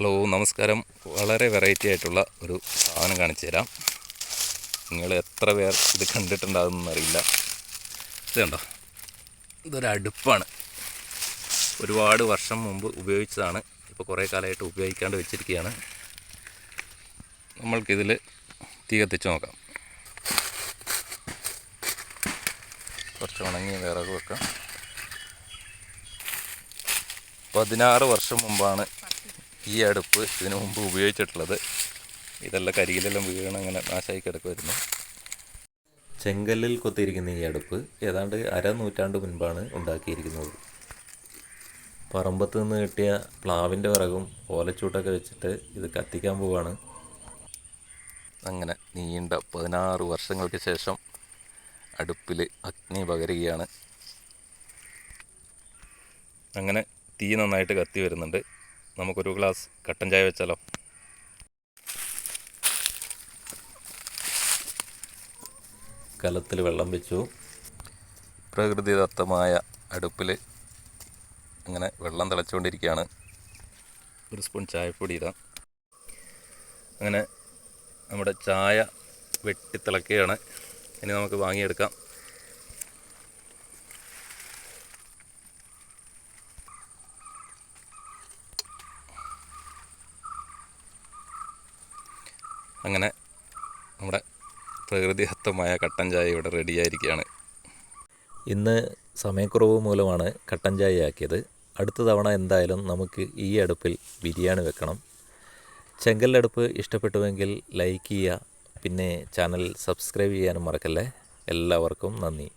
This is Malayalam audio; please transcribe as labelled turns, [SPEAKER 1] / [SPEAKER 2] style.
[SPEAKER 1] ഹലോ നമസ്കാരം. വളരെ വെറൈറ്റി ആയിട്ടുള്ള ഒരു സാധനം കാണിച്ചു തരാം. നിങ്ങൾ എത്ര പേർ ഇത് കണ്ടിട്ടുണ്ടാകുമെന്നറിയില്ല അറിയില്ല. കണ്ടോ? ഇതൊരു അടുപ്പാണ്. ഒരുപാട് വർഷം മുമ്പ് ഉപയോഗിച്ചതാണ്. ഇപ്പോൾ കുറേ കാലമായിട്ട് ഉപയോഗിക്കാണ്ട് വെച്ചിരിക്കുകയാണ്. നമ്മൾക്കിതിൽ തീ കത്തിച്ച് നോക്കാം. കുറച്ച് ഉണങ്ങി വിറക് വെക്കാം. പതിനാറ് വർഷം മുമ്പാണ് ഈ അടുപ്പ് ഇതിനു മുമ്പ് ഉപയോഗിച്ചിട്ടുള്ളത്. ഇതെല്ലാം കരികിലെല്ലാം വീണ് അങ്ങനെ നാശമായി കിടക്കുമായിരുന്നു ചെങ്കല്ലിൽ കൊത്തിയിരിക്കുന്ന ഈ അടുപ്പ് ഏതാണ്ട് അര നൂറ്റാണ്ട് മുൻപാണ് ഉണ്ടാക്കിയിരിക്കുന്നത്. പറമ്പത്ത് നിന്ന് കിട്ടിയ പ്ലാവിന്റെ വിറകും ഓലച്ചൂട്ടൊക്കെ വെച്ചിട്ട് ഇത് കത്തിക്കാൻ പോവാണ്. അങ്ങനെ നീണ്ട പതിനാറ് വർഷങ്ങൾക്ക് ശേഷം അടുപ്പിൽ അഗ്നി പകരുകയാണ്. അങ്ങനെ തീ നന്നായിട്ട് കത്തി വരുന്നുണ്ട്. നമുക്കൊരു ഗ്ലാസ് കട്ടൻ ചായ വെച്ചാലോ? കലത്തിൽ വെള്ളം വെച്ചു. പ്രകൃതിദത്തമായ അടുപ്പിൽ അങ്ങനെ വെള്ളം തിളച്ചുകൊണ്ടിരിക്കുകയാണ്. ഒരു സ്പൂൺ ചായപ്പൊടി ഇതാ അങ്ങനെ നമ്മുടെ ചായ വെട്ടിത്തിളക്കുകയാണ് ഇനി നമുക്ക് വാങ്ങിയെടുക്കാം. അങ്ങനെ നമ്മുടെ പ്രകൃതിദത്തമായ കട്ടൻ ചായ ഇവിടെ റെഡിയായിരിക്കുകയാണ്. ഇന്ന് സമയക്കുറവ് മൂലമാണ് കട്ടൻ ചായ ആക്കിയത് അടുത്ത തവണ എന്തായാലും നമുക്ക് ഈ അടുപ്പിൽ ബിരിയാണി വെക്കണം. ചെങ്കല്ലടുപ്പ് ഇഷ്ടപ്പെട്ടുവെങ്കിൽ ലൈക്ക് ചെയ്യുക. പിന്നെ ചാനൽ സബ്സ്ക്രൈബ് ചെയ്യാനും മറക്കല്ലേ. എല്ലാവർക്കും നന്ദി.